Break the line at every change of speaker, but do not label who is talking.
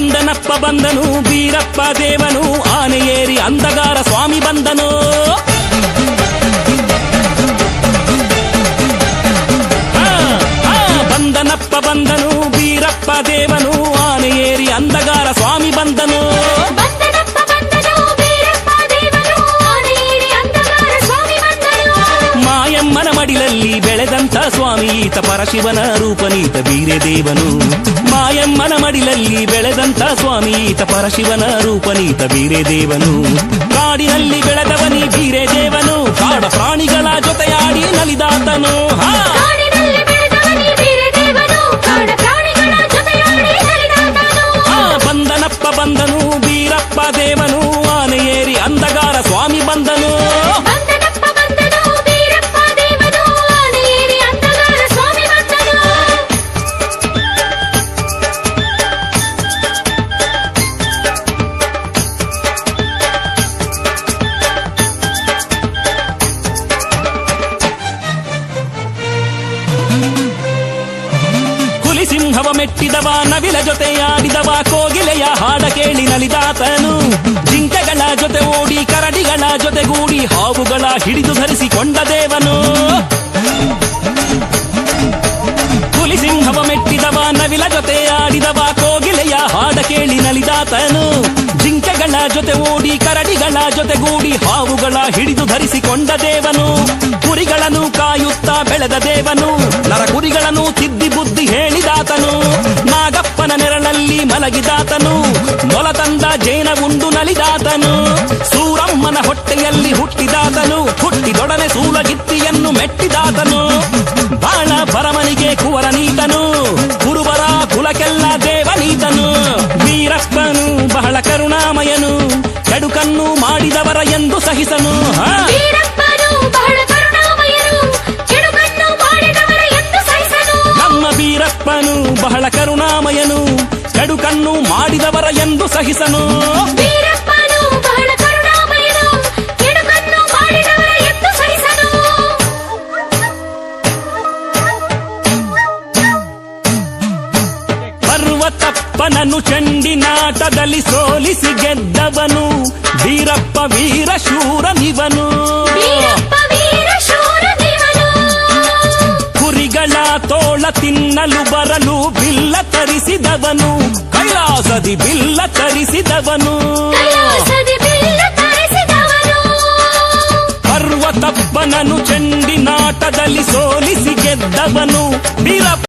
ಬಂದನಪ್ಪ ಬಂದನು ಬೀರಪ್ಪ ದೇವನು ಆನೆ ಏರಿ ಅಂದಗಾರ ಸ್ವಾಮಿ ಬಂದನು ಸ್ವಾಮಿ, ಈತ ಪರಶಿವನ ರೂಪನೀತ ಬೀರೆ ದೇವನು. ಮಾಯಮ್ಮನ ಮಡಿಲಲ್ಲಿ ಬೆಳೆದಂತ ಸ್ವಾಮಿ, ಈತ ಪರಶಿವನ ರೂಪನೀತ ಬೀರೆ ದೇವನು. ಕಾಡಿನಲ್ಲಿ ಬೆಳೆದವನಿ ಬೀರೆ ದೇವನು. ಕಾಡ ಪ್ರಾಣಿಗಳ ಜೊತೆಯಾಡಿ ನಲಿದಾತನು. ಮೆಟ್ಟಿದವ, ನವಿಲ ಜೊತೆಯಾಡಿದವ, ಕೋಗಿಲೆಯ ಹಾಡ ಕೇಳಿ ನಲಿದಾತನು. ಜಿಂಕೆಗಳ ಜೊತೆ ಓಡಿ, ಕರಡಿಗಳ ಜೊತೆಗೂಡಿ ಹಾವುಗಳ ಹಿಡಿದು ಧರಿಸಿಕೊಂಡ ದೇವನು. ಹುಲಿಸಿಂಹವ ಮೆಟ್ಟಿದವ, ನವಿಲ ಜೊತೆ ಆಡಿದವ ಕೋಗಿಲೆಯ ಹಾಡ ಕೇಳಿ ನಲಿದಾತನು. ಜಿಂಕೆಗಳ ಜೊತೆ ಓಡಿ, ಕರಡಿಗಳ ಜೊತೆಗೂಡಿ ಹಾವುಗಳ ಹಿಡಿದು ಧರಿಸಿಕೊಂಡ ದೇವನು. ಕುರಿಗಳನ್ನು ಕಾಯುತ್ತಾ ಬೆಳೆದ ದೇವನು. ನರ ಕುರಿಗಳನ್ನು ಹೇಳಿದಾತನು ನಾಗಪ್ಪನ ನೆರಳಲ್ಲಿ ಮಲಗಿದಾತನು. ಮೊಲ ತಂದ ಜೇನ ಉಂಡು ನಲಿದಾತನು. ಸೂರಮ್ಮನ ಹೊಟ್ಟೆಯಲ್ಲಿ ಹುಟ್ಟಿದಾತನು. ಹುಟ್ಟಿದೊಡನೆ ಸೂಲಗಿತ್ತಿಯನ್ನು ಮೆಟ್ಟಿದಾತನು. ಬಾಳ ಪರಮನಿಗೆ ಕುವರನೀತನು ಕುರುಬರ ಕುಲಕ್ಕೆಲ್ಲ ದೇವನೀತನು. ವೀರಪ್ಪನು ಬಹಳ ಕರುಣಾಮಯನು. ಕೆಡುಕನ್ನು ಮಾಡಿದವರ ಎಂದು ಸಹಿಸನು.
ವೀರಪ್ಪನು ಬಹಳ ಕರುಣಾಮಯನು ಕೆಡುಕನ್ನು ಮಾಡಿದವರ ಎಂದು ಸಹಿಸನು
ವೀರಪ್ಪನು ಬಹಳ ಕರುಣಾಮಯನು ಕೆಡುಕನ್ನು ಮಾಡಿದವರ ಎಂದು ಸಹಿಸನು ಪರ್ವತಪ್ಪನನು ಚಂಡಿನಾಟದಲ್ಲಿ ಸೋಲಿಸಿ ಗೆದ್ದವನು ವೀರಪ್ಪ ವೀರಶೂರನಿವನು ಕುರಿಗಳ ತೋಳ ತಿನ್ನಲು ಬರಲು ಬಿಲ್ಲ ತರಿಸಿದವನು ಕೈಲಾಸದಿ ಬಿಲ್ಲ ತರಿಸಿದವನು
ಕೈಲಾಸದಿ ಬಿಲ್ಲ ತರಿಸಿದವನು
ಪರ್ವತಪ್ಪನನು ಚಂಡಿನಾಟದಲ್ಲಿ ಸೋಲಿಸಿ ಗೆದ್ದವನು ವೀರಪ್ಪ